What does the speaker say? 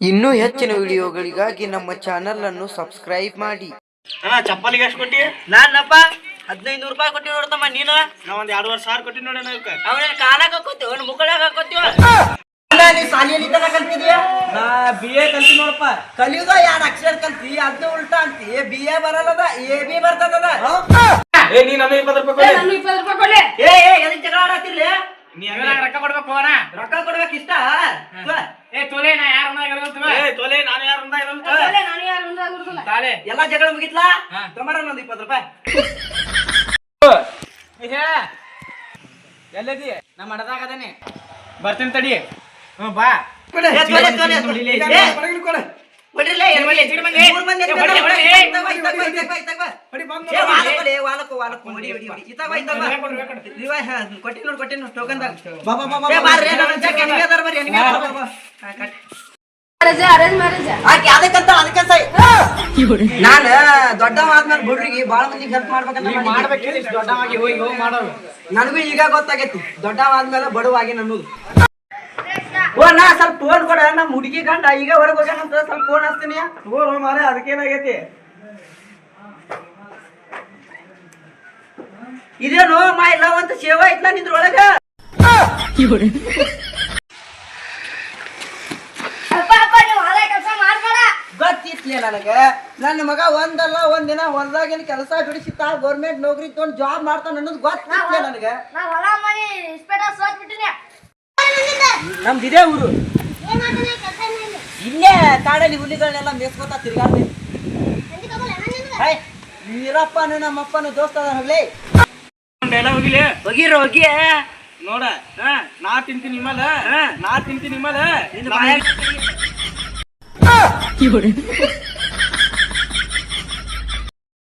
ಇನ್ನೂ ಹೆಚ್ಚಿನ ವಿಡಿಯೋಗಳಿಗಾಗಿ ನಮ್ಮ ಚಾನಲ್ ಅನ್ನು ಸಬ್ಸ್ಕ್ರೈಬ್ ಮಾಡಿ. ಅಣ್ಣ ಚಪ್ಪಲಿಗೆ ಎಷ್ಟು ಕೊಟ್ಟಿ? ನಾನಪ್ಪ ಹದಿನೈದು ರೂಪಾಯಿ ಕೊಟ್ಟಿ ನೋಡ್ತಮ್ಮ ನೀನು? ನಾ ಒಂದ್ ವರ್ಷ ಸಾವಿರ ಕೊಟ್ಟಿ ನೋಡಿ ಅವನ ಕಾಲಾಗ ಹಾಕೋತಿ ಅವ್ನ ಮುಕ್ಕಳಾಗ ಹಾಕೋತೀವ ನೀ ಬಿ ಎ ಕಲ್ತಿ ನೋಡಪ್ಪ. ಕಲಿಯುದ ಯಾರ ಅಕ್ಷರ ಕಲ್ತಿ? ಅದ್ನ ಉಲ್ಟಾ ಅಂತಿ. ಬಿ ಎ ಬರಲ್ಲದ? ಎ ಬಿ ಬರ್ತದ ಏ ನೀ ನನ್ನ ಇಪ್ಪತ್ತು ರೂಪಾಯಿ ಕೊಡಿ. ಇಪ್ಪತ್ತು ರೂಪಾಯಿ ಕೊಡ್ಲಿ ಏ ಏ ಎದಕ್ ಜಗಳ ಆಡತ್ತಿಲ್ಲ ರೊಕ್ಕ ಕೊಡ್ಬೇಕು ಅಣ್ಣ ರೊಕ್ಕ ಕೊಡ್ಬೇಕು ಇಷ್ಟ? ಏ ತೊಲೆ ನಾ ಯಾರ ಏ ತೊಲೆ ನಾನು ಯಾರು ಅಂದ ಇರಲ್ಲ ತೊ. ನಾನು ಯಾರು ತಾಳೆ ಎಲ್ಲ ಜಗಳ ಮುಗಿತ್ಲಾ? ತಮರ ಒಂದ್ ಇಪ್ಪತ್ತು ರೂಪಾಯಿ. ಎಲ್ಲದಿ? ನಮ್ಮ ಅಡದಾಗ ಅದೇನೆ ಬರ್ತೀನಿ ತಡಿ. ಹ್ಞೂ ಬಾ. ಏ, ದೊಡ್ಡವಾದ್ಮೇಲೆ ಮಂದಿ ನಾನ ದೊಡ್ಡವ ಆದ್ಮೇಲೆ ಹುಡ್ರಿಗೆ ಬಾಳ ಮಂದಿಗೆ ಹೆಲ್ಪ್ ಮಾಡ್ಬೇಕಂತ ನನಗೂ ಈಗ ಗೊತ್ತಾಗೈತಿ ದೊಡ್ಡವ ಆದ್ಮೇಲೆ ಬಡವಾಗಿ ಅನ್ನೋದು ಓ ನಾ ಸ್ವಲ್ಪ ಫೋನ್ ಕೊಡ ನಮ್ಮ ಹುಡುಗಿ ಗಂಡ ಈಗ ಹೊರಗೆ ಹೋಗ್ಯಾನಂತ ಸ್ವಲ್ಪ ಫೋನ್ ಹಚ್ತೀನಿ. ಹೋಗ್ರು ಮಾರೆ ಅದಕ್ಕೇನಾಗೈತಿ? ಇದೇನು ಮಾ ಇಲ್ಲ ಅಂತ ಸೇವ ಐತ್ಲ ನಿಂದ್ರೊಳಗ? ಗೊತ್ತಿತ್ಲೇ ನನ್ನ ಮಗ ಒಂದಲ್ಲ ಒಂದಿನ ಹೊಲದಾಗಿನ ಕೆಲಸ ಬಿಡಿಸಿತ್ತ ಗೌರ್ಮೆಂಟ್ ನೌಕರಿ ತಗೊಂಡ್ ಜಾಬ್ ಮಾಡ್ತಾನ ಅನ್ನೋದು ಗೊತ್ತಿತ್ಲೇ ನನಗೆ. ನಾ ಹೊಲ ಮನಿ ಇಸ್ಪೇಟ ಸೋತ್ ಬಿಟ್ಟಿನಿ ನಮ್ದು ಇದೇ ಊರು. ಇಲ್ಲೇ ಕಾಡಲ್ಲಿ ಹುಲಿಗಳನ್ನೆಲ್ಲ ಮೇಸ್ಕೊತಾ ತಿರ್ಗಾಡ್ತೀನಿ ಹೇ ವೀರಪ್ಪನು ನಮ್ಮಪ್ಪನು ದೋಸ್ತ ಅದ ಹೋಗ್ಲಿ ಎಲ್ಲ ಹೋಗಿಲಿ ಹೋಗಿರೋ ಹೋಗಿ ನೋಡ ನಾ ತಿಂತೀನಿ ನಿಮ್ಮಲ್ಲ ನಾ ತಿಂತೀನಿ ನಿಮ್ಮಲ್ಲ.